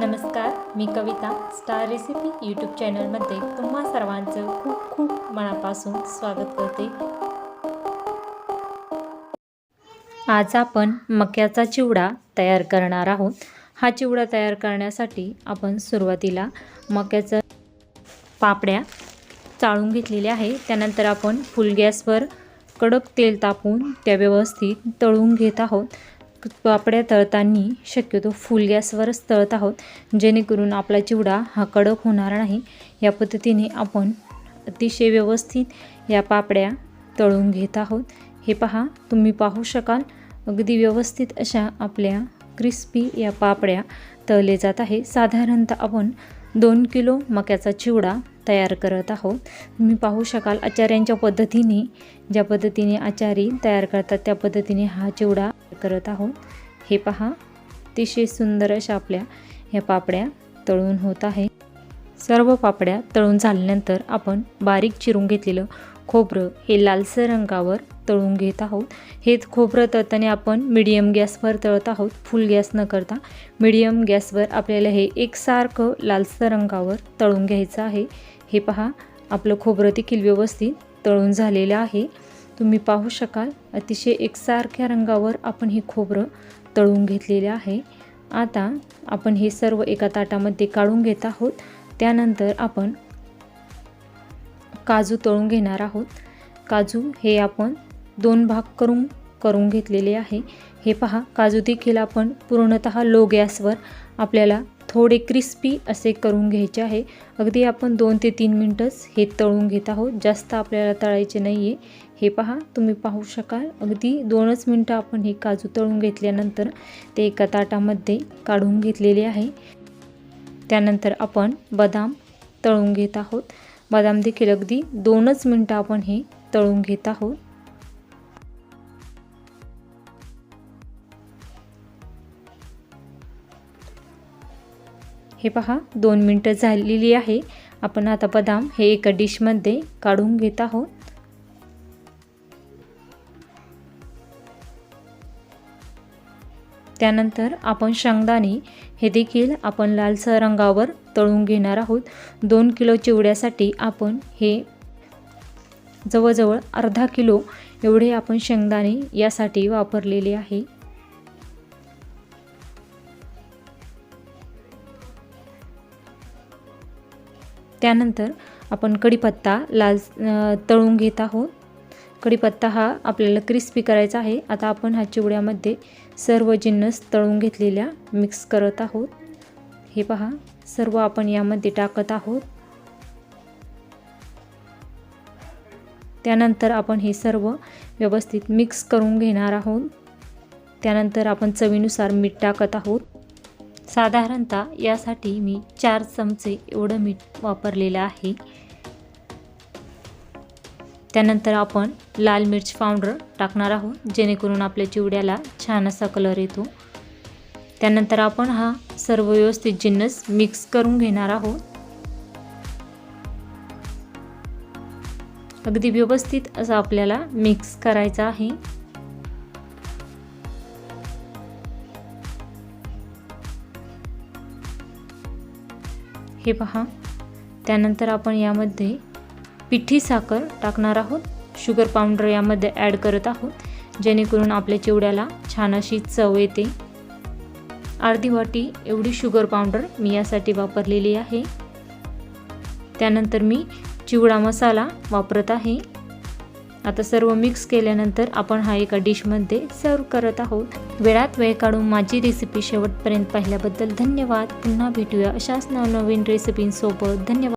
नमस्कार मी Kavita star recipe YouTube चॅनलमध्ये तुम्हा सर्वांचं खूप खूप मनापासून स्वागत करते. आज आपण मक्याचा चिवडा तयार करणार आहोत. हा चिवडा तयार करण्यासाठी आपण सुरुवातीला मक्याचं पापड्या चाळून घेतलेल्या आहे. त्यानंतर आपण फुल गॅसवर कडक तेल तापून त्या व्यवस्थित तळून घेत आहोत. पापड्या तळताना शक्यतो फुल गॅसवरच तळत आहोत जेणेकरून आपला चिवडा हा कडक होणार नाही. या पद्धतीने आपण अतिशय व्यवस्थित या पापड्या तळून घेत आहोत. हे पहा तुम्ही पाहू शकाल अगदी व्यवस्थित अशा आपल्या क्रिस्पी या पापड्या तळले जात आहे. साधारणतः आपण दोन किलो मक्याचा चिवडा तयार करत आहोत. तुम्ही पाहू शकाल आचार्यांच्या पद्धतीने ज्या पद्धतीने आचारी तयार करतात त्या पद्धतीने हा चिवडा करत आहोत. हे पहा अतिशय सुंदर अशा आपल्या ह्या पापड्या तळून होत आहे. सर्व पापड्या तळून झाल्यानंतर आपण बारीक चिरून घेतलेलं खोबरं हे लालसर रंगावर तळून घेत आहोत. हे खोबरं तळताना आपण मिडियम गॅसवर तळत आहोत. फुल गॅस न करता मिडियम गॅसवर आपल्याला हे एकसारखं लालसर रंगावर तळून घ्यायचं आहे. हे पहा आपलं खोबरं देखील व्यवस्थित तळून झालेलं आहे. तुम्ही पाहू शकाल अतिशय एकसारख्या रंगावर आपण हे खोबरं तळून घेतलेले आहे. आता आपण हे सर्व एका ताटामध्ये काढून घेत आहोत. त्यानंतर आपण काजू तळून घेणार आहोत. काजू हे आपण दोन भाग करून करून घेतलेले आहे. हे पहा काजू देखील आपण पूर्णतः लो गॅसवर आपल्याला थोडे क्रिस्पी असे करून घ्यायचे आहे. अगदी आपण दोन ते तीन मिनटंच हे तळून घेत आहोत. जास्त आपल्याला तळायचे नाही आहे हे पहा तुम्ही पाहू शकाल. अगदी दोनच मिनटं आपण हे काजू तळून घेतल्यानंतर ते एका ताटामध्ये काढून घेतलेले आहे. त्यानंतर आपण बदाम तळून घेत आहोत. बदाम देखील अगदी दोनच मिनटं आपण हे तळून घेत आहोत. हे पहा दोन मिनटं झालेली आहे. आपण आता बदाम हे एका डिशमध्ये काढून घेत आहोत. त्यानंतर आपण शेंगदाणे हे देखील आपण लालसर रंगावर तळून घेणार आहोत. दोन किलो चिवड्यासाठी आपण हे जवळजवळ अर्धा किलो एवढे आपण शेंगदाणे यासाठी वापरलेले आहे. त्यानंतर आपण कढीपत्ता लाल तळून घेत आहोत. कढीपत्ता हा आपल्याला क्रिस्पी करायचा आहे. आता आपण हा चिवड्यामध्ये सर्व जिन्नस तळून घेतलेल्या मिक्स करत आहोत. हे पहा सर्व आपण यामध्ये टाकत आहोत. त्यानंतर आपण हे सर्व व्यवस्थित मिक्स करून घेणार आहोत. त्यानंतर आपण चवीनुसार मीठ टाकत आहोत. साधारणतः यासाठी मी चार चमचे एवढं मीठ वापरलेलं आहे. त्यानंतर आपण लाल मिर्च पावडर टाकणार आहोत जेणेकरून आपल्या चिवड्याला छान असा कलर येतो. त्यानंतर आपण हा सर्व व्यवस्थित जिन्नस मिक्स करून घेणार आहोत. अगदी व्यवस्थित असं आपल्याला मिक्स करायचं आहे. हे पहा. त्यानंतर आपण यामध्ये पिठी साखर टाकणार आहोत. शुगर पावडर यामध्ये ॲड करत आहोत. जेणेकरून आपल्या चिवड्याला छान अशी चव येते. अर्धी वाटी एवढी शुगर पावडर मी यासाठी वापरलेली आहे. त्यानंतर मी चिवडा मसाला वापरत आहे. आता सर्व मिक्स केल्यानंतर आपण हा एका डिशमध्ये सर्व करत आहोत. वेळात वेळ काढून माझी रेसिपी शेवटपर्यंत पाहिल्याबद्दल धन्यवाद. पुन्हा भेटूया अशाच नवनवीन रेसिपींसोबत धन्यवाद.